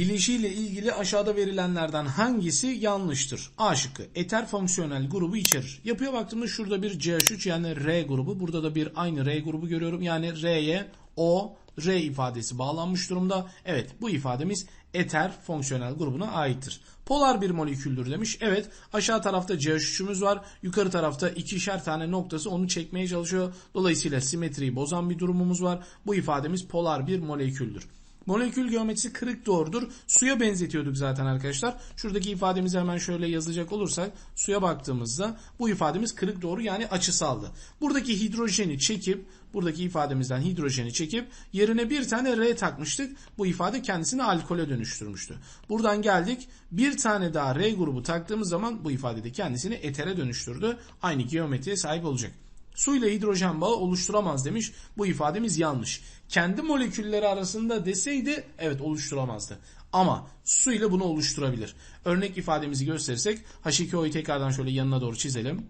Bileşiğiyle ilgili aşağıda verilenlerden hangisi yanlıştır? A şıkkı eter fonksiyonel grubu içerir. Yapıya baktığımda şurada bir CH3 yani R grubu. Burada da bir aynı R grubu görüyorum. Yani R'ye O, R ifadesi bağlanmış durumda. Evet bu ifademiz eter fonksiyonel grubuna aittir. Polar bir moleküldür demiş. Evet aşağı tarafta CH3'ümüz var. Yukarı tarafta ikişer tane noktası onu çekmeye çalışıyor. Dolayısıyla simetriyi bozan bir durumumuz var. Bu ifademiz polar bir moleküldür. Molekül geometrisi kırık doğrudur. Suya benzetiyorduk zaten arkadaşlar. Şuradaki ifademizi hemen şöyle yazacak olursak suya baktığımızda bu ifademiz kırık doğru yani açısaldı. Buradaki hidrojeni çekip buradaki ifademizden hidrojeni çekip yerine bir tane R takmıştık. Bu ifade kendisini alkole dönüştürmüştü. Buradan geldik bir tane daha R grubu taktığımız zaman bu ifade de kendisini etere dönüştürdü. Aynı geometriye sahip olacak. Su ile hidrojen bağı oluşturamaz demiş. Bu ifademiz yanlış. Kendi molekülleri arasında deseydi evet oluşturamazdı. Ama su ile bunu oluşturabilir. Örnek ifademizi gösterirsek H2O'yu tekrardan şöyle yanına doğru çizelim.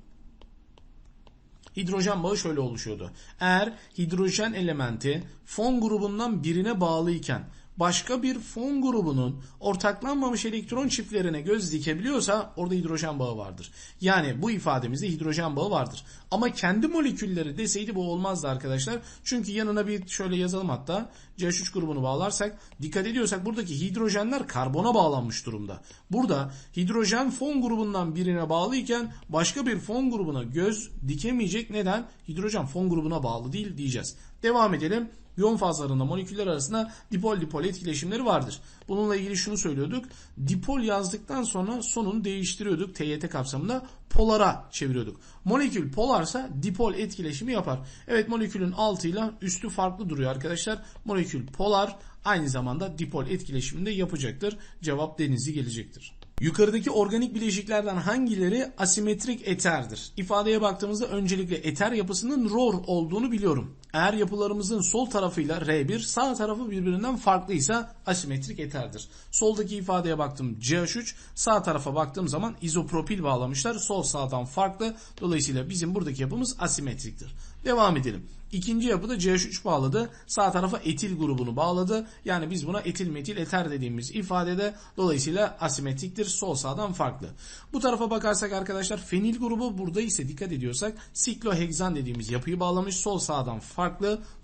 Hidrojen bağı şöyle oluşuyordu. Eğer hidrojen elementi fon grubundan birine bağlı iken başka bir fon grubunun ortaklanmamış elektron çiftlerine göz dikebiliyorsa orada hidrojen bağı vardır. Yani bu ifademizde hidrojen bağı vardır. Ama kendi molekülleri deseydi bu olmazdı arkadaşlar. Çünkü yanına bir şöyle yazalım hatta CH3 grubunu bağlarsak dikkat ediyorsak buradaki hidrojenler karbona bağlanmış durumda. Burada hidrojen fon grubundan birine bağlıyken başka bir fon grubuna göz dikemeyecek. Neden? Hidrojen fon grubuna bağlı değil diyeceğiz. Devam edelim. Yoğun fazlarında moleküller arasında dipol dipol etkileşimleri vardır. Bununla ilgili şunu söylüyorduk. Dipol yazdıktan sonra sonunu değiştiriyorduk. TYT kapsamında polara çeviriyorduk. Molekül polarsa dipol etkileşimi yapar. Evet molekülün altıyla üstü farklı duruyor arkadaşlar. Molekül polar aynı zamanda dipol etkileşiminde yapacaktır. Cevap denizli gelecektir. Yukarıdaki organik bileşiklerden hangileri asimetrik eterdir? İfadeye baktığımızda öncelikle eter yapısının ROR olduğunu biliyorum. Eğer yapılarımızın sol tarafıyla R1, sağ tarafı birbirinden farklıysa asimetrik eterdir. Soldaki ifadeye baktım CH3, sağ tarafa baktığım zaman izopropil bağlamışlar. Sol sağdan farklı. Dolayısıyla bizim buradaki yapımız asimetriktir. Devam edelim. İkinci yapıda CH3 bağladı. Sağ tarafa etil grubunu bağladı. Yani biz buna etil metil eter dediğimiz ifadede dolayısıyla asimetriktir. Sol sağdan farklı. Bu tarafa bakarsak arkadaşlar fenil grubu burada ise dikkat ediyorsak sikloheksan dediğimiz yapıyı bağlamış. Sol sağdan farklı.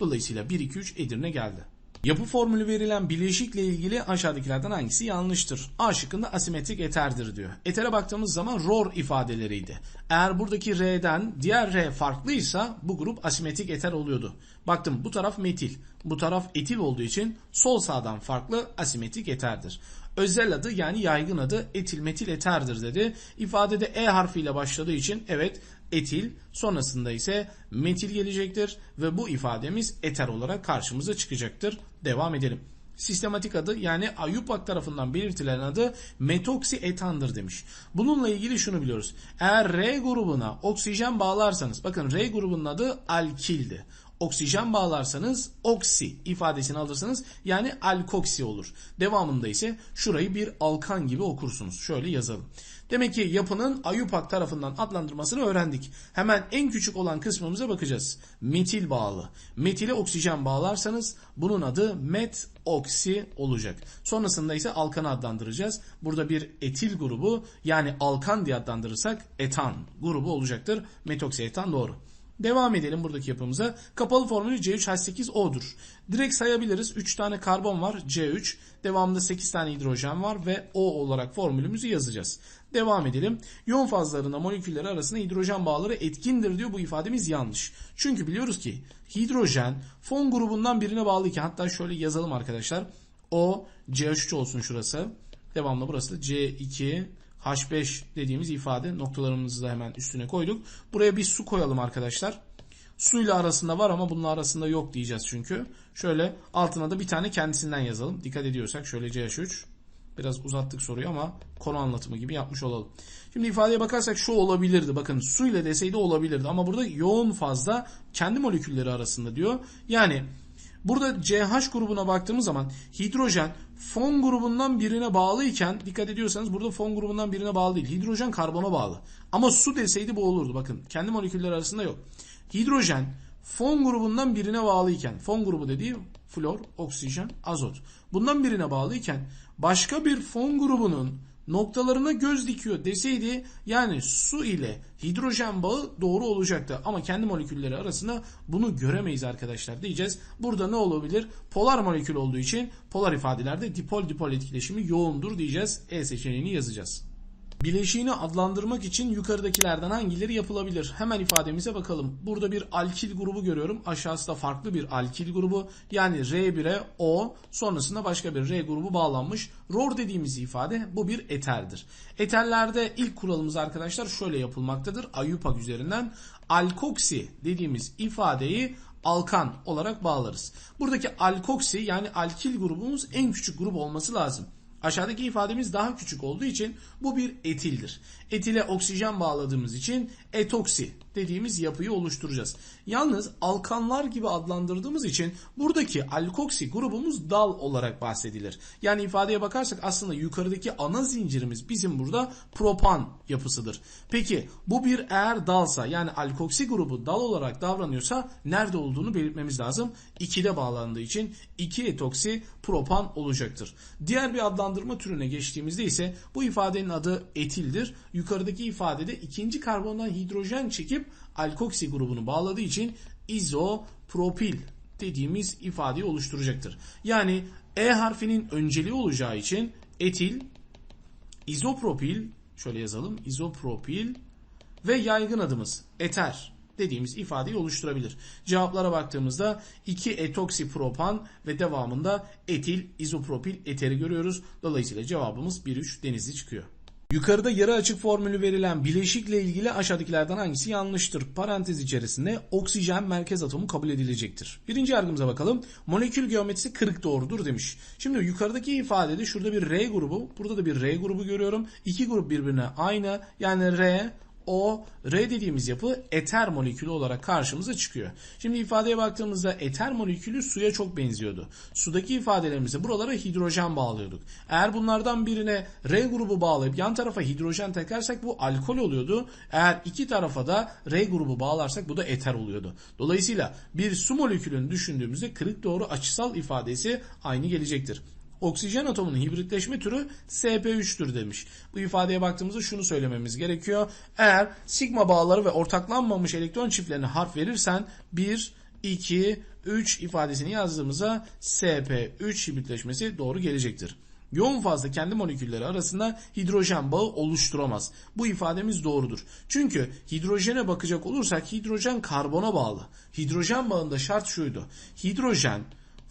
Dolayısıyla 1 2 3 Edirne geldi. Yapı formülü verilen bileşikle ilgili aşağıdakilerden hangisi yanlıştır? A şıkkında asimetrik eterdir diyor. Etere baktığımız zaman ROR ifadeleriydi. Eğer buradaki R'den diğer R farklıysa bu grup asimetrik eter oluyordu. Baktım bu taraf metil, bu taraf etil olduğu için sol sağdan farklı asimetrik eterdir. Özel adı yani yaygın adı etil metil eterdir dedi. İfadede E harfiyle başladığı için evet etil sonrasında ise metil gelecektir ve bu ifademiz eter olarak karşımıza çıkacaktır. Devam edelim. Sistematik adı yani Ayupak tarafından belirtilen adı metoksi etandır demiş. Bununla ilgili şunu biliyoruz. Eğer R grubuna oksijen bağlarsanız bakın R grubunun adı alkildi oksijen bağlarsanız oksi ifadesini alırsanız yani alkoksi olur. Devamında ise şurayı bir alkan gibi okursunuz. Şöyle yazalım. Demek ki yapının Ayupak tarafından adlandırmasını öğrendik. Hemen en küçük olan kısmımıza bakacağız. Metil bağlı. Metile oksijen bağlarsanız bunun adı met oksi olacak. Sonrasında ise alkanı adlandıracağız. Burada bir etil grubu yani alkan diye adlandırırsak etan grubu olacaktır. Metoksi etan doğru. Devam edelim buradaki yapımıza. Kapalı formülü C3H8O'dur. Direkt sayabiliriz. 3 tane karbon var C3. Devamında 8 tane hidrojen var ve O olarak formülümüzü yazacağız. Devam edelim. Yoğun fazlarında molekülleri arasında hidrojen bağları etkindir diyor. Bu ifademiz yanlış. Çünkü biliyoruz ki hidrojen fon grubundan birine bağlıyken hatta şöyle yazalım arkadaşlar. O C3 olsun şurası. Devamlı burası da C2 H5 dediğimiz ifade noktalarımızı da hemen üstüne koyduk. Buraya bir su koyalım arkadaşlar. Suyla arasında var ama bunun arasında yok diyeceğiz çünkü. Şöyle altına da bir tane kendisinden yazalım. Dikkat ediyorsak şöyle CH3. Biraz uzattık soruyu ama konu anlatımı gibi yapmış olalım. Şimdi ifadeye bakarsak şu olabilirdi. Bakın su ile deseydi olabilirdi ama burada yoğun fazla kendi molekülleri arasında diyor. Yani Burada CH grubuna baktığımız zaman hidrojen fon grubundan birine bağlı iken dikkat ediyorsanız burada fon grubundan birine bağlı değil. Hidrojen karbona bağlı. Ama su deseydi bu olurdu. Bakın kendi moleküller arasında yok. Hidrojen fon grubundan birine bağlı iken fon grubu dediği flor, oksijen, azot. Bundan birine bağlı iken başka bir fon grubunun noktalarına göz dikiyor deseydi yani su ile hidrojen bağı doğru olacaktı. Ama kendi molekülleri arasında bunu göremeyiz arkadaşlar diyeceğiz. Burada ne olabilir? Polar molekül olduğu için polar ifadelerde dipol dipol etkileşimi yoğundur diyeceğiz. E seçeneğini yazacağız. Bileşiğini adlandırmak için yukarıdakilerden hangileri yapılabilir? Hemen ifademize bakalım. Burada bir alkil grubu görüyorum. Aşağısı da farklı bir alkil grubu. Yani R1'e O sonrasında başka bir R grubu bağlanmış. ROR dediğimiz ifade bu bir eterdir. Eterlerde ilk kuralımız arkadaşlar şöyle yapılmaktadır. IUPAC üzerinden alkoksi dediğimiz ifadeyi alkan olarak bağlarız. Buradaki alkoksi yani alkil grubumuz en küçük grup olması lazım. Aşağıdaki ifademiz daha küçük olduğu için bu bir etildir. Etile oksijen bağladığımız için etoksi dediğimiz yapıyı oluşturacağız. Yalnız alkanlar gibi adlandırdığımız için buradaki alkoksi grubumuz dal olarak bahsedilir. Yani ifadeye bakarsak aslında yukarıdaki ana zincirimiz bizim burada propan yapısıdır. Peki bu bir eğer dalsa yani alkoksi grubu dal olarak davranıyorsa nerede olduğunu belirtmemiz lazım. 2'de bağlandığı için 2 etoksi propan olacaktır. Diğer bir adlandırma türüne geçtiğimizde ise bu ifadenin adı etildir. Yukarıdaki ifadede ikinci karbondan hidrojen çekip alkoksi grubunu bağladığı için izopropil dediğimiz ifadeyi oluşturacaktır. Yani E harfinin önceliği olacağı için etil, izopropil, şöyle yazalım, izopropil ve yaygın adımız eter dediğimiz ifadeyi oluşturabilir. Cevaplara baktığımızda 2 etoksipropan ve devamında etil izopropil eteri görüyoruz. Dolayısıyla cevabımız 1-3 denizli çıkıyor. Yukarıda yarı açık formülü verilen bileşikle ilgili aşağıdakilerden hangisi yanlıştır? Parantez içerisinde oksijen merkez atomu kabul edilecektir. Birinci yargımıza bakalım. Molekül geometrisi 40 doğrudur demiş. Şimdi yukarıdaki ifadede şurada bir R grubu, burada da bir R grubu görüyorum. İki grup birbirine aynı. Yani R, o R dediğimiz yapı eter molekülü olarak karşımıza çıkıyor. Şimdi ifadeye baktığımızda eter molekülü suya çok benziyordu. Sudaki ifadelerimize buralara hidrojen bağlıyorduk. Eğer bunlardan birine R grubu bağlayıp yan tarafa hidrojen takarsak bu alkol oluyordu. Eğer iki tarafa da R grubu bağlarsak bu da eter oluyordu. Dolayısıyla bir su molekülünü düşündüğümüzde kırık doğru açısal ifadesi aynı gelecektir. Oksijen atomunun hibritleşme türü sp3'tür demiş. Bu ifadeye baktığımızda şunu söylememiz gerekiyor. Eğer sigma bağları ve ortaklanmamış elektron çiftlerine harf verirsen 1, 2, 3 ifadesini yazdığımızda sp3 hibritleşmesi doğru gelecektir. Yoğun fazla kendi molekülleri arasında hidrojen bağı oluşturamaz. Bu ifademiz doğrudur. Çünkü hidrojene bakacak olursak hidrojen karbona bağlı. Hidrojen bağında şart şuydu. Hidrojen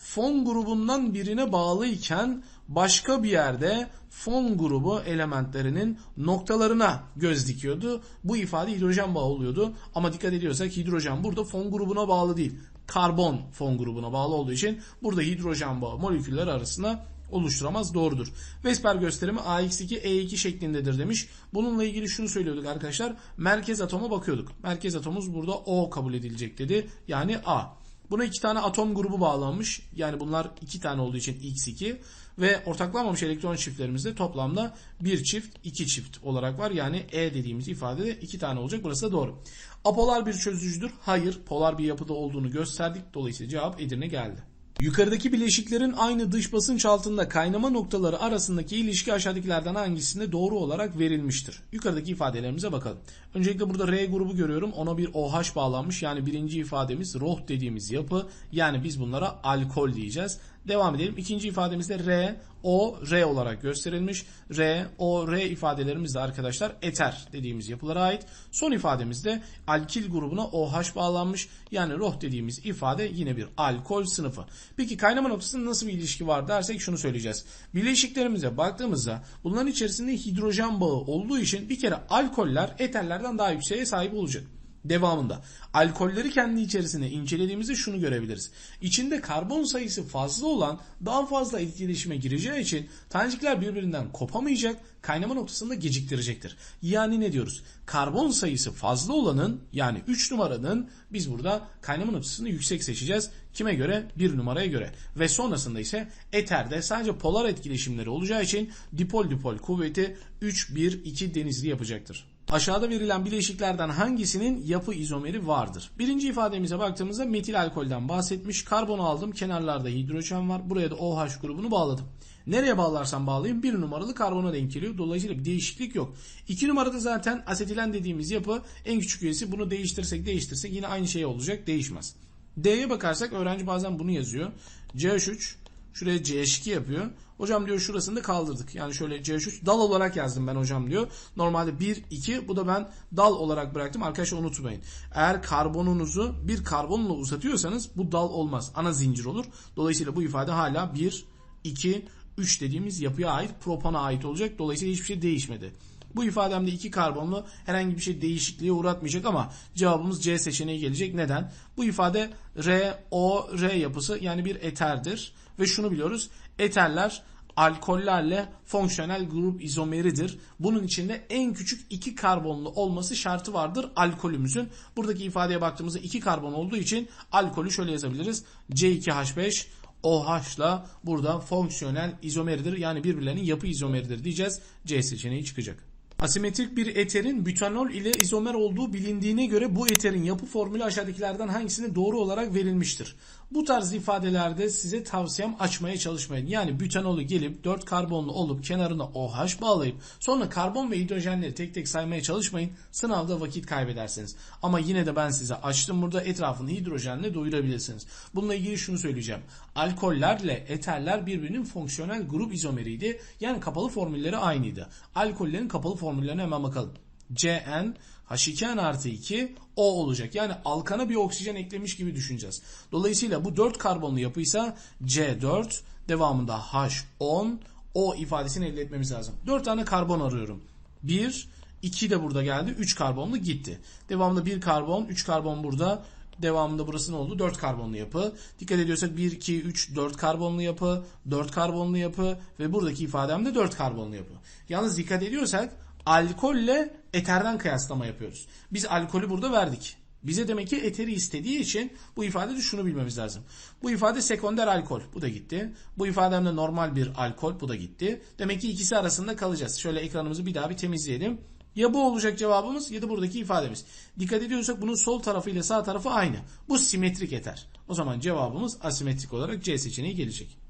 fon grubundan birine bağlı iken başka bir yerde fon grubu elementlerinin noktalarına göz dikiyordu. Bu ifade hidrojen bağı oluyordu. Ama dikkat ediyorsak hidrojen burada fon grubuna bağlı değil. Karbon fon grubuna bağlı olduğu için burada hidrojen bağı moleküller arasında oluşturamaz doğrudur. Vesper gösterimi AX2 E2 şeklindedir demiş. Bununla ilgili şunu söylüyorduk arkadaşlar. Merkez atoma bakıyorduk. Merkez atomumuz burada O kabul edilecek dedi. Yani A. Buna iki tane atom grubu bağlanmış. Yani bunlar iki tane olduğu için X2 ve ortaklanmamış elektron çiftlerimizde toplamda bir çift, iki çift olarak var. Yani E dediğimiz ifadede iki tane olacak. Burası da doğru. Apolar bir çözücüdür. Hayır, polar bir yapıda olduğunu gösterdik. Dolayısıyla cevap Edirne geldi. Yukarıdaki bileşiklerin aynı dış basınç altında kaynama noktaları arasındaki ilişki aşağıdakilerden hangisinde doğru olarak verilmiştir? Yukarıdaki ifadelerimize bakalım. Öncelikle burada R grubu görüyorum. Ona bir OH bağlanmış. Yani birinci ifademiz ROH dediğimiz yapı. Yani biz bunlara alkol diyeceğiz. Devam edelim. İkinci ifademizde R, O, R olarak gösterilmiş. R, O, R ifadelerimiz de arkadaşlar eter dediğimiz yapılara ait. Son ifademizde alkil grubuna OH bağlanmış. Yani ROH dediğimiz ifade yine bir alkol sınıfı. Peki kaynama noktasında nasıl bir ilişki var dersek şunu söyleyeceğiz. Bileşiklerimize baktığımızda bunların içerisinde hidrojen bağı olduğu için bir kere alkoller eterlerden daha yükseğe sahip olacak. Devamında alkolleri kendi içerisinde incelediğimizde şunu görebiliriz. İçinde karbon sayısı fazla olan daha fazla etkileşime gireceği için tanecikler birbirinden kopamayacak, kaynama noktasında geciktirecektir. Yani ne diyoruz? Karbon sayısı fazla olanın yani 3 numaranın biz burada kaynama noktasını yüksek seçeceğiz. Kime göre? 1 numaraya göre. Ve sonrasında ise eterde sadece polar etkileşimleri olacağı için dipol dipol kuvveti 3-1-2 denizli yapacaktır. Aşağıda verilen bileşiklerden hangisinin yapı izomeri vardır? Birinci ifademize baktığımızda metil alkolden bahsetmiş. Karbonu aldım. Kenarlarda hidrojen var. Buraya da OH grubunu bağladım. Nereye bağlarsam bağlayayım bir numaralı karbona denk geliyor. Dolayısıyla bir değişiklik yok. 2 numarada zaten asetilen dediğimiz yapı en küçük üyesi. Bunu değiştirsek değiştirsek yine aynı şey olacak. Değişmez. D'ye bakarsak öğrenci bazen bunu yazıyor. CH3 şuraya CH2 yapıyor. Hocam diyor şurasını da kaldırdık. Yani şöyle CH3 dal olarak yazdım ben hocam diyor. Normalde 1, 2 bu da ben dal olarak bıraktım. Arkadaşlar unutmayın. Eğer karbonunuzu bir karbonla uzatıyorsanız bu dal olmaz. Ana zincir olur. Dolayısıyla bu ifade hala 1, 2, 3 dediğimiz yapıya ait propana ait olacak. Dolayısıyla hiçbir şey değişmedi. Bu ifademde iki karbonlu herhangi bir şey değişikliğe uğratmayacak ama cevabımız C seçeneği gelecek. Neden? Bu ifade R, O, R yapısı yani bir eterdir. Ve şunu biliyoruz. Eterler alkollerle fonksiyonel grup izomeridir. Bunun içinde en küçük iki karbonlu olması şartı vardır alkolümüzün. Buradaki ifadeye baktığımızda iki karbon olduğu için alkolü şöyle yazabiliriz. C2H5 OH'la burada fonksiyonel izomeridir. Yani birbirlerinin yapı izomeridir diyeceğiz. C seçeneği çıkacak. Asimetrik bir eterin butanol ile izomer olduğu bilindiğine göre bu eterin yapı formülü aşağıdakilerden hangisine doğru olarak verilmiştir? Bu tarz ifadelerde size tavsiyem açmaya çalışmayın. Yani butanolu gelip 4 karbonlu olup kenarına OH bağlayıp sonra karbon ve hidrojenleri tek tek saymaya çalışmayın. Sınavda vakit kaybedersiniz. Ama yine de ben size açtım burada etrafını hidrojenle doyurabilirsiniz. Bununla ilgili şunu söyleyeceğim. Alkollerle eterler birbirinin fonksiyonel grup izomeriydi. Yani kapalı formülleri aynıydı. Alkollerin kapalı formüllerine hemen bakalım. CN H2N artı 2 O olacak. Yani alkana bir oksijen eklemiş gibi düşüneceğiz. Dolayısıyla bu 4 karbonlu yapıysa C4 devamında H10 O ifadesini elde etmemiz lazım. 4 tane karbon arıyorum. 1, 2 de burada geldi. 3 karbonlu gitti. Devamında 1 karbon, 3 karbon burada. Devamında burası ne oldu? 4 karbonlu yapı. Dikkat ediyorsak 1, 2, 3, 4 karbonlu yapı, 4 karbonlu yapı ve buradaki ifademde 4 karbonlu yapı. Yalnız dikkat ediyorsak alkolle eterden kıyaslama yapıyoruz. Biz alkolü burada verdik. Bize demek ki eteri istediği için bu ifadede şunu bilmemiz lazım. Bu ifade sekonder alkol. Bu da gitti. Bu ifademde normal bir alkol. Bu da gitti. Demek ki ikisi arasında kalacağız. Şöyle ekranımızı bir daha bir temizleyelim. Ya bu olacak cevabımız ya da buradaki ifademiz. Dikkat ediyorsak bunun sol tarafı ile sağ tarafı aynı. Bu simetrik eter. O zaman cevabımız asimetrik olarak C seçeneği gelecek.